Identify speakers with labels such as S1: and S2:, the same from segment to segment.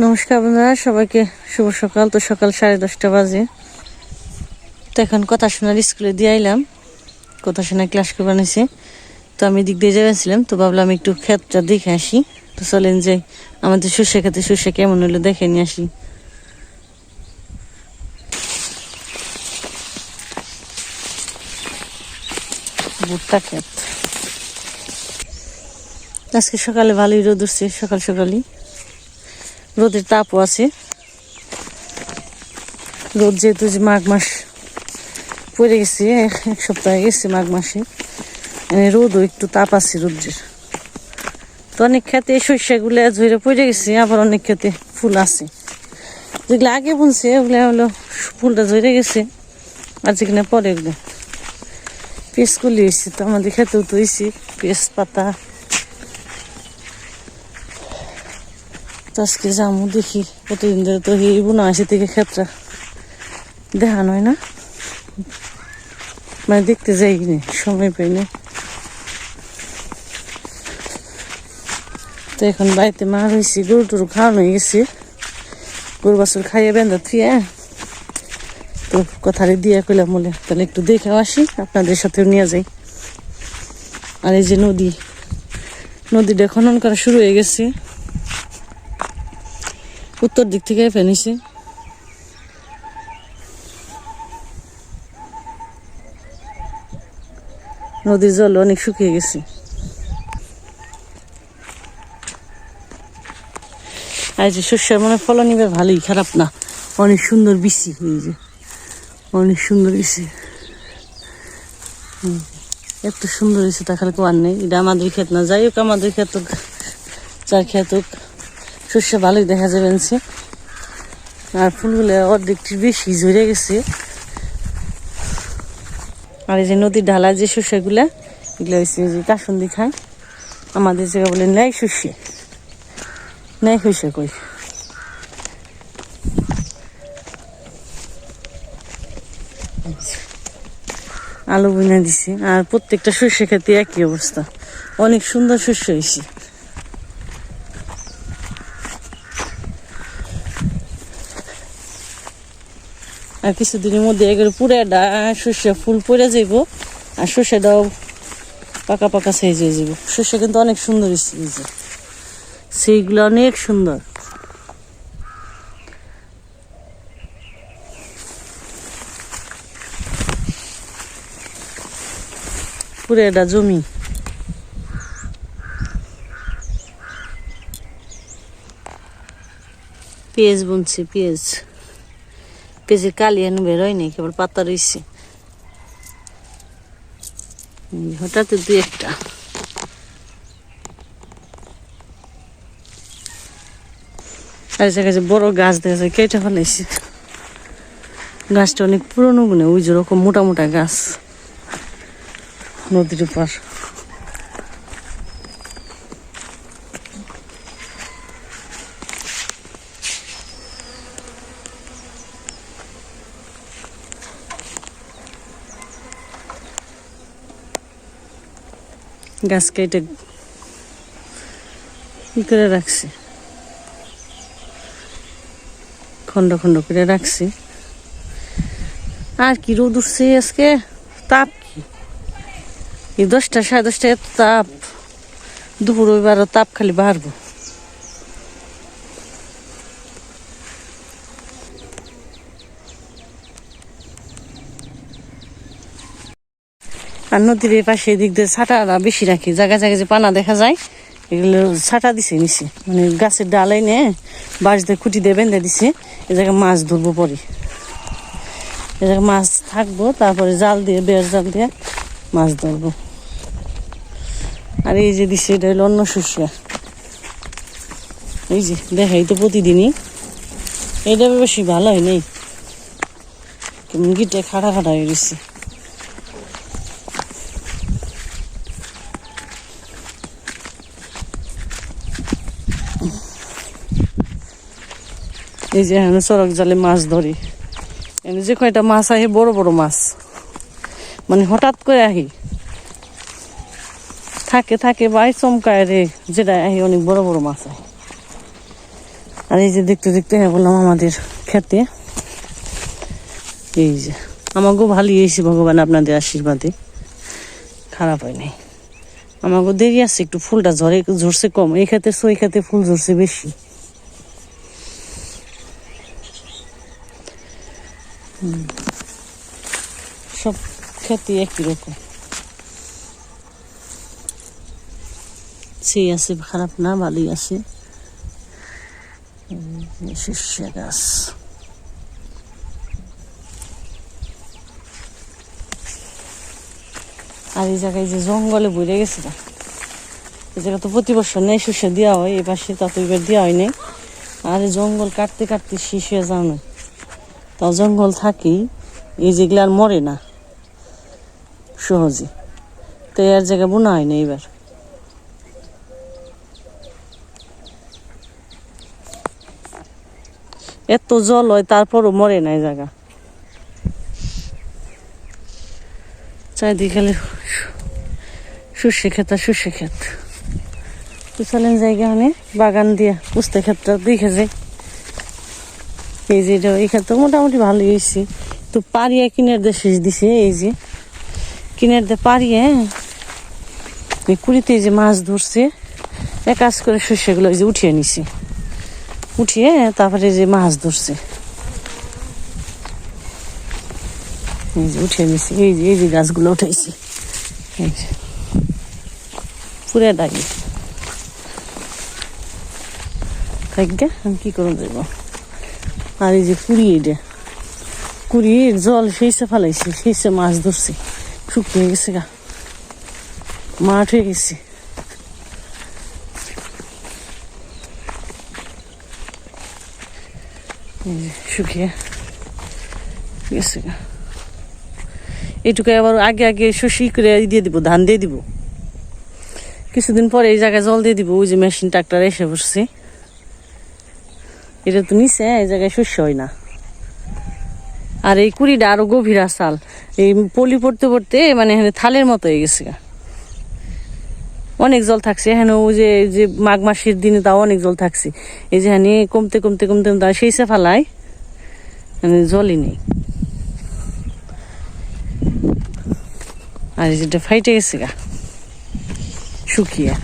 S1: নমস্কার বন্ধুরা, সবাইকে শুভ সকাল। তো সকাল সাড়ে দশটা বাজে। তো এখন কথা শোনার স্কুলে দিয়ে আইলাম। কথা শোনা ক্লাস করে বানিয়েছে তো আমি দিক দিয়ে যাবেছিলাম তো ভাবলাম একটু ক্ষেতটা দেখে আসি। তো চলেন যে আমাদের সর্ষে খেতে সর্ষে কেমন হলো দেখে নিয়ে আসি। ভুট্টা ক্ষেত। আজকে সকালে ভালোই রোদ উঠছে, সকাল সকালই। রোদের তাপও আছে। রোদ যেহেতু যে মাঘ মাস পড়ে গেছে, এক সপ্তাহ গেছে মাঘ মাসে। মানে রোদও একটু তাপ আছে রোদ্রের তো অনেক খেতে শস্যগুলো ঝরে পড়ে গেছে, আবার অনেক খেতে ফুল আছে। যেগুলো আগে বুনছে, ওগুলো হলো ফুলটা ঝরে গেছে, আর যেখানে পরে ওগুলো পেস্ট করলে হয়েছে। তো আমাদের খেতেও তো হয়েছে পেস্ট পাতা। আজকে যাব দেখি, কতদিন ধরে তো এই বোনা আসে থেকে ক্ষেত্রা দেখানো হয় না। মানে দেখতে যাই নি সময় পাই না। তো এখন বাড়িতে মা রয়েছে গরু টরু খাওয়ানো হয়ে গেছে। গরু বাছুর খাইয়ে বেঁধা থুয়ে, তো কথারে দিয়ে কইলাম বলে, তাহলে একটু দেখেও আসি, আপনাদের সাথেও নিয়ে যাই। আর এই যে নদী, নদীটা খনন করা শুরু হয়ে গেছে। উত্তর দিক থেকে ফেনিছে নদীর জল অনেক শুকিয়ে গেছে। আর যে শস্যের মানে ফলন এবার ভালোই খারাপ না। অনেক সুন্দর বিসি এই যে অনেক সুন্দর হুম, এত সুন্দর হয়েছে তা খালি কোয়ার নেই। এটা আমাদের ক্ষেত না। যাই হোক আমাদের ক্ষেত যার ক্ষেত শস্য ভালোই দেখা যাবে। আর ফুলগুলো অর্ধেকটি বেশি ঝরে গেছে। আর এই যে নদীর ঢালা যে শস্যগুলা এগুলো হয়েছে যে কাসন্দি খায় আমাদের জায়গা বলে ন্যায় শস্য ন্যায় শস্য কই? আলু বুনে দিছি। আর প্রত্যেকটা শস্য খেতে একই অবস্থা। অনেক সুন্দর শস্য হয়েছে আর কিছুদিনের মধ্যে এগুলো পুরো শস্য ফুল পড়ে যাইব। আর শস্যটাও পাকা পাকা সাইজ হয়ে যাব শস্য কিন্তু অনেক সুন্দর সেইগুলো অনেক সুন্দর। পুরো এটা জমি। পেঁয়াজ বুনছি, পেঁয়াজ। পেঁয়াজের কালি এনে বেরোয় নি কেবল পাতা রয়েছে হঠাৎ দুই একটা। এই বড় গাছ দেখা যায়, কেটে ফেলাইছে। গাছটা অনেক পুরনো গুনে ওই যেরকম মোটা মোটা গাছ। নদীর উপর গাছ কেটে ই করে রাখছি। খন্ড খন্ড করে রাখছি। আর কি রোদ উঠছে আজকে? তাপ কি? এই দশটা সাড়ে দশটা এত তাপ। দুপুর এবার তাপ খালি বাড়বো। আর নদীর পাশে এদিক দিয়ে ছাটাটা বেশি রাখি। জায়গায় জায়গায় যে পানা দেখা যায়, এগুলো ছাটা দিছে নিচে। মানে গাছের ডালাই নে বাঁশ দিয়ে খুঁটি দিয়ে বেঁধে দিছে। এ জায়গায় মাছ ধরবো পরে। এ জায়গায় মাছ থাকব, তারপরে জাল দিয়ে বেড় জাল দিয়ে মাছ ধরবো। আর এই যে দিছে, এটা হলো অন্য শস্য। এই যে, দেখাই তো প্রতিদিনই। এটা বেশি ভালো হয় নাই। গিটে খাটা খাটা হয়ে গেছে। এই যে এখানে চরক জালে মাছ ধরি। এখানে যে কয়টা মাছ আহে, বড় বড় মাছ। মানে হঠাৎ করে আহি। থাকে থাকে, বাই চমকায় রে যেটা আহি অনেক বড় বড় মাছ আহে। আর এই যে দেখতে দেখতে হ্যাঁ বললাম আমাদের খেতে। এই যে আমাকেও ভালোই হয়েছে ভগবান আপনাদের আশীর্বাদে। খারাপ হয় নাই। আমাকেও দেরি আছে, একটু ফুলটা ঝরে, ঝরছে কম। এই খেতে ওই খেতে ফুল ঝরছে বেশি। সব খেতে একই রকম। সেই আছে, খারাপ না, ভালোই আছে। এই গাছ। আর এই জায়গায় যে জঙ্গলে বইরে গেছে না, এই জায়গা তো প্রতি বছর নেই শস্য দেওয়া হয়, এই পাশে তা তো এবার দেওয়া হয় নাই। আর জঙ্গল কাটতে কাটতে শেষ হয়ে যাও না। তাও জঙ্গল থাকি এই যেগুলো আর মরে না। সহজে। তো এর জায়গা বোনা হয় না এবার এত জল হয়, তারপরও মরে নাই জায়গা। চারিদিকে সর্ষে ক্ষেত আর সর্ষে ক্ষেত। তো চলেন জায়গা মানে বাগান দিয়া পুস্তে ক্ষেতটা দেখে যাই। এই যে এটা, এই ক্ষেত্রে মোটামুটি ভালোই হয়েছে। তো পারিয়ে কিনের দিয়ে শেষ দিছে, এই যে। কিনের দিয়ে পারিয়ে এই কুড়িতে যে মাছ ধরছে, এক কাজ করে শস্যগুলো যে উঠিয়ে নিছি। উঠিয়ে তারপরে যে মাছ ধরছে। এই যে উঠিয়ে নিছি, এই যে এই যে গাছগুলো উঠাইছি। এই যে। পুরে ডাকি থাকবে আমি কি করুন যাইব আর এই যে কুড়ি এটা। কুড়ির জল সেইসে ফেলাইছে সেইসে মাছ ধরছে। শুকিয়ে গেছে গা। মাঠ হয়ে গেছে। শুকিয়ে গেছে গা। এইটুকু আবার আগে আগে শশি করে দিয়ে দিব, ধান দিয়ে দিব। কিছুদিন পরে এই জায়গায় জল দিয়ে দিব, ওই যে মেশিন ট্রাক্টর এসে বসছে। এটা তো নিচে, এই জায়গায় শস্য হয় না। আর এই কুড়িটা আরও গভীর আসাল। এই পলি পড়তে পড়তে মানে এখানে থালের মতো হয়ে গেছে। অনেক জল থাকছে। এখানে ওই যে যে মাঘ মাসের দিনে তাও অনেক জল থাকছে। এই যে এখানে কমতে কমতে কমতে কমতে সেই সে ফালায় মানে জলই নেই। আর এই যেটা ফাইটে গেছে গা। শুকিয়ে।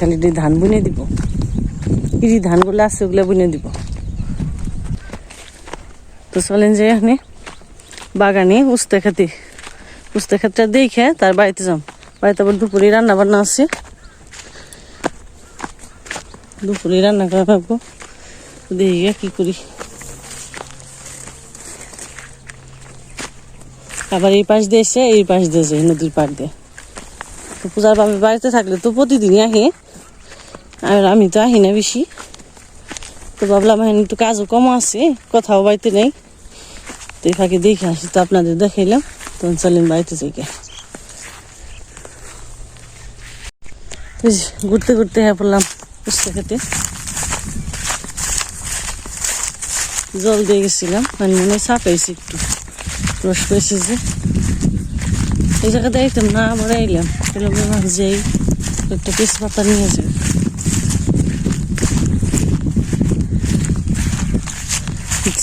S1: খালি ধান বুনে দিব। ইরি ধানগুলো আছে ওগুলো বুনে দিব। তো চলেন যে এখানে বাগানে উস্তে খেতে, উস্তে খেতটা দেখে তার বাড়িতে যাম। বাড়িতে আবার দুপুরে রান্না বান্না আছে। দুপুরে রান্না করা থাকব। দেখি কি করি। আবার এই পাশ দিয়ে এসে এই পাশ দিয়ে যাই নদীর পাড় দিয়ে। তো পূজার বাবা বাড়িতে থাকলে তো প্রতিদিনই আহে। আর আমি তো আহি না বেশি। তো ভাবলাম এখন একটু কাজও কম আছে, কোথাও বাড়িতে নেই। তো দেখে আসি, তো আপনাদের দেখাইলাম। তখন চলেন বাড়িতে যে, ঘুরতে ঘুরতে হ্যাঁ পড়লাম পুস্তে খেতে। জল দিয়ে গেছিলাম মানে মনে চাপাইছি একটু। রস পেয়েছি যে। এই জায়গাতে আইতাম না আবার আইলাম। যাই একটা তেজপাতা নিয়ে যাই।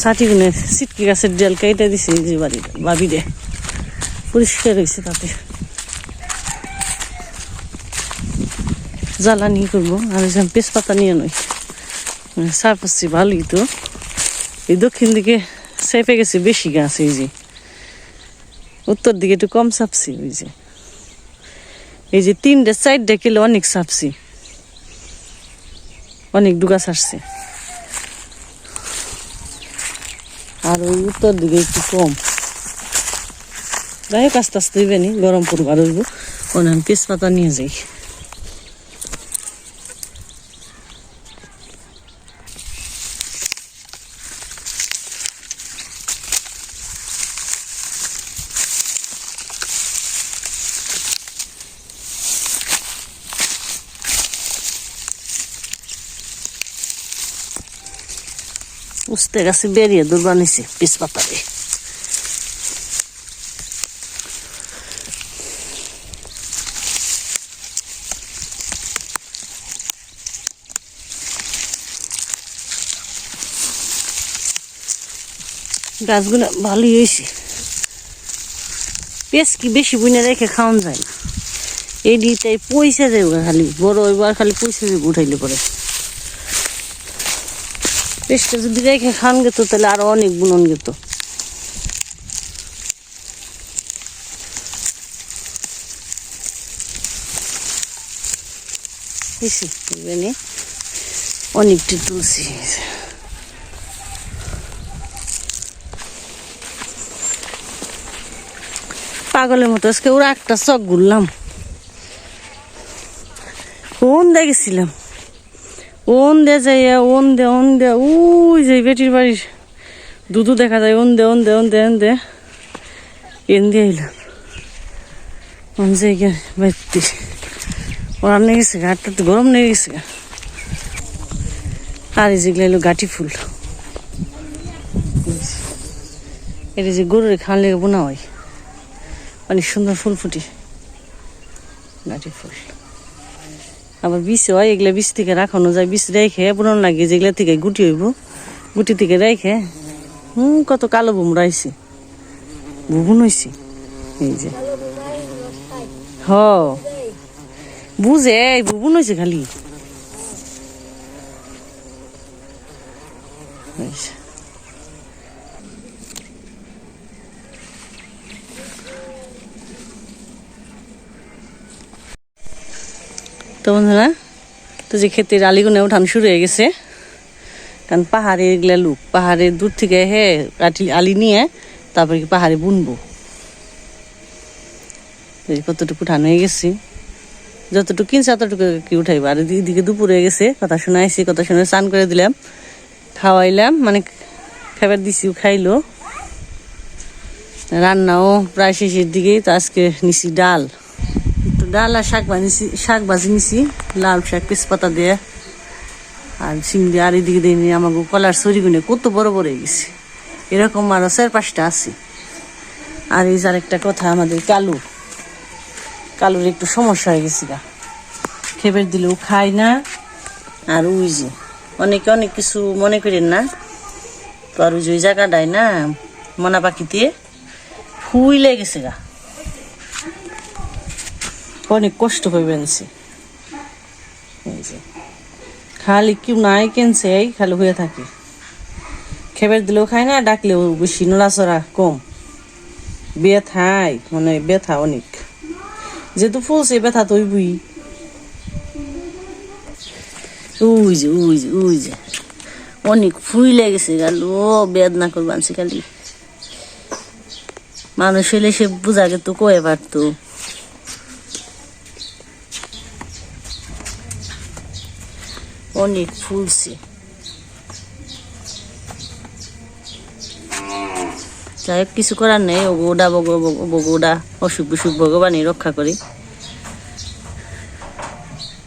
S1: ষাটি গুনে সিটকি গাছের ডেল কেটে দিছে যে বাড়ির বাবিরে। পরিষ্কার হয়েছে তাতে। জ্বালানি করব, আর এই যে তেজপাতা নিয়ে নই সার পাচ্ছি ভালোই তো। এই দক্ষিণ দিকে সেপে গেছে বেশি গাছ, এই যে। উত্তর দিকে একটু কম চাপছি, ওই যে। এই যে তিনটে, চারটে কিলো অনেক চাপছি। অনেক ডুগাছ আসছে। ওই উত্তর দিকে একটু কম। যাই হোক, আস্তে আস্তে গরম পড়বার আমি অনেক পাতা নিয়ে যাই। উস্তে গাছে, বেরিয়ে দুর্বা নিছে, পিস পাতা দিয়ে। গাছগুলো ভালোই হয়েছে। পেঁচ কি বেশি বুনে রেখে খাওয়ান যায় না। এই দিকটাই পয়সা দেবো খালি, বড় এবার খালি পয়সা দেবো উঠাইলে পরে। পেস্টটা যদি রেখে খান গেত, তাহলে আরও অনেক বুনন গেত। অনেকটি তুলসী। পাগলের মতো, আজকে ওরা একটা চক ঘুরলাম কোন দেখেছিলাম? ওন দে যাইয়া ওন দে ওন দে উই যে বেটির বাড়ির দুধু দেখা যায় ওন দে ওন দে ওন দে ওন দে এন দিয়ে এলাম ওন জায়গা বাইতে ওরা নিয়ে গেছে ঘাটটা তো গরম নিয়ে গেছে। আর এই যেগুলো এলো ফুল। এটা যে গরুরে খাওয়ার লেগে বোনা হয়। অনেক সুন্দর ফুল ফুটি। গাটি ফুল। আবার বিষ হয়, এগুলা বিষ থেকে রাখানো যায়। বিষ রেখে পুরনো লাগে যেগুলা থেকে গুটি হইব, গুটি থেকে রেখে, হুম, কত কালো বুমরা আইছে বুবুন হইছে। এই যে। হ। বুঝে বুবুন হইছে খালি। হইছে। তো বন্ধুরা, তো যে ক্ষেতের আলিগুনে উঠান শুরু হয়ে গেছে। কারণ পাহাড়ে এগুলা লুক, পাহাড়ে দূর থেকে হে আটি আলি নিয়ে তারপরে কি পাহাড়ে বুনবো। কতটুকু উঠান হয়ে গেছি। যতটুকু কিনছে ততটুকু কি উঠাইবো। আর এদিকে দুপুর হয়ে গেছে, কথা শোনাইছি কথা শুনে স্নান করে দিলাম, খাওয়াইলাম মানে খাবার দিছি খাইলো। রান্নাও প্রায় শেষের দিকেই, তো আজকে নিছি ডাল। ডাল আর শাক বানিয়েছি শাক ভাজি নিছি লাল শাক, তেজপাতা দিয়ে, আর সিং দিয়ে, আর এদিকে দিয়ে আমাকে কলার সরিগুনে কত বড় বড় গেছে। এরকম আরও চার পাঁচটা আছে। আর এই যে আরেকটা কথা, আমাদের কালু। কালুর একটু সমস্যা হয়ে গেছে গা। খেবের দিলেও খায় না। আর ওই যে, অনেকে অনেক কিছু মনে করেন না। তো আর ওই যে ওই জায়গাটায় না, মনা পাখিতে ফুইলে গেছে গা। অনেক কষ্ট হয়ে বেড়েছে খালি কেউ নাই কেনছে, এই খালি হয়ে থাকে। খেবের দিলেও খায় না, ডাকলেও বেশি, নড়াচড়া কম। ব্যথায় মানে ব্যথা অনেক। যেহেতু ফুলছে, ব্যথা তো বুই উই যে উই যে যে। অনেক ফুইলে গেছে গেল বেদনা করবানছে খালি। মানুষ হইলে সে বুঝা গেত কয়ে পারতো। অনেক ফুলছে। যাই হোক কিছু করার নেই ওগোডা বগোডা অসুখ বিসুখ ভগবানই রক্ষা করি।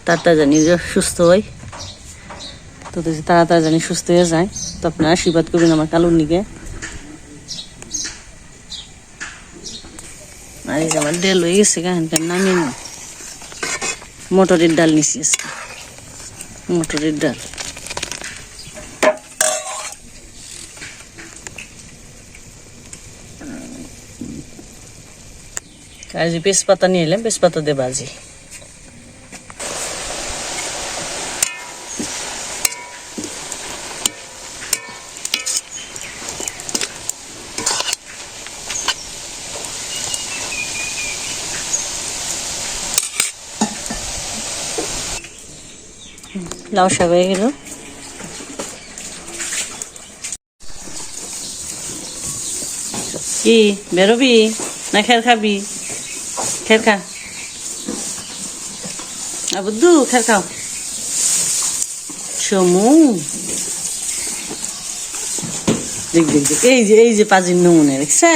S1: তারটা জানি সুস্থ হয় তো তাড়াতাড়ি জানি সুস্থ হয়ে যায়, তো আপনারা আশীর্বাদ করবেন আমার কালুর নিকে। আর আমার ডেল হয়ে গেছে গানটা নামিয়ে মটরের ডাল আজকে। মটরের ডাল। যে তেজপাতা নিয়ে এলাম তেজপাতা দিয়ে বাজি লাউ শাক হয়ে গেল। কি, বেরোবি না খের খাবি? খের খা। আবুদ্দু খের খাও। সমু। দেখ দেখ দেখ, এই যে এই যে পাজির নমুনে দেখছে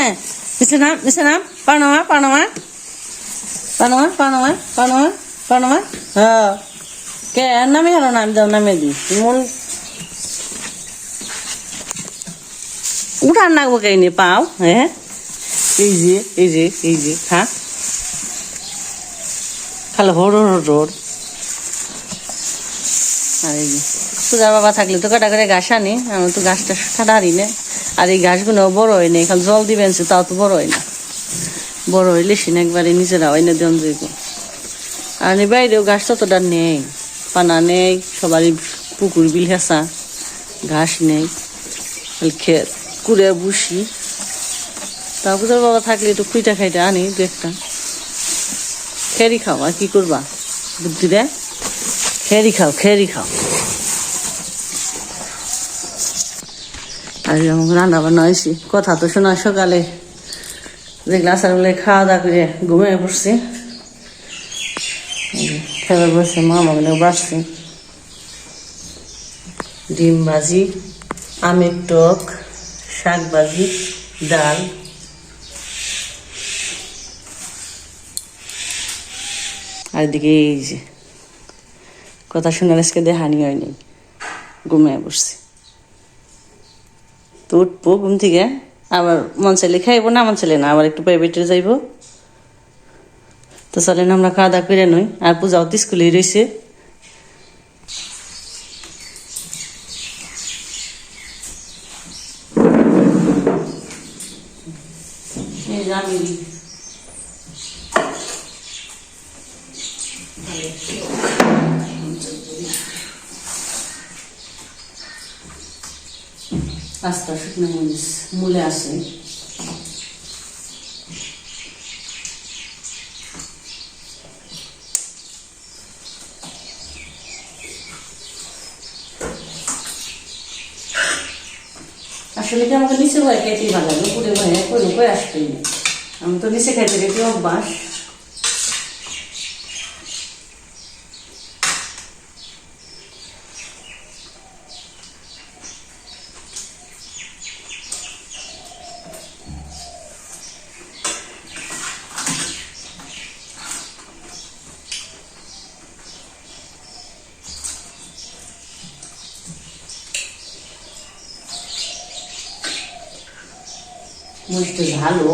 S1: নিচে নাম নিচে নাম, Panama Panama. Panama Panama Panama Panama. হ্যাঁ। কে? নামে হলো নাম দাও নামে দি মন উঠান নাগবো কে নে পাও হ্যাঁ? এই যে এই যে এই যে, খা। খালে, হর হর হর আর এই যে পূজার বাবা থাকলে তো কাটা করে ঘাস আনি, আমি তো ঘাসটা কাটা হারি না। আর এই ঘাসগুলো বড় হয় না, খালি জল দিবেন তাও তো বড় হয় না। বড় হইলে সিন একবারে নিজেরা হয় না, দেন যাইব। আর বাইরেও ঘাস ততটা নেই। পানা নেই, সবারই পুকুর বিল হেসা ঘাস নেই। খেত কুড়ে বুসি। তারপর বাবা থাকলে একটু খুঁইটা খাইটা আনি, দু একটা। খেরি খাও, আর কি করবা? বুদ্ধি দে। খেরি খাও খেরি খাও। আর রান্না বান্না হয়েছি কথা তো শোনা সকালে। যেগুলো আসার বলে খাওয়া দাওয়া করে ঘুমিয়ে পড়ছি। খেয়ে বসে মা মামনে বাড়ছে ডিম ভাজি আমের টক শাক ভাজি ডাল। আর এদিকে এই যে কথা শোনার আজকে দেহানি হয়নি ঘুমিয়ে বসছি। তো উঠবো ঘুম থেকে আবার মন চাইলে খাইবো না মন চাইলে না আবার একটু প্রাইভেটে যাইবো। তো চলেন আমরা খাওয়া দাওয়া করে নই। আর পূজাও তো স্কুলেই রয়েছে এই যে আমি আস্তা শুকনো আসলে কি আমাকে নিচে বয়ে খেতেই ভালো লাগে? উপরে বয়ে আসবেই না আমি তো নিচে খাইতে খাইতে অভ্যাস। মরিচটা ঝালো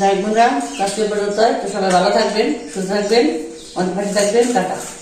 S1: যাই বন্ধুরা পর্যন্ত সবাই ভালো থাকবেন সুস্থ থাকবেন অনেক থাকবেন টাটা।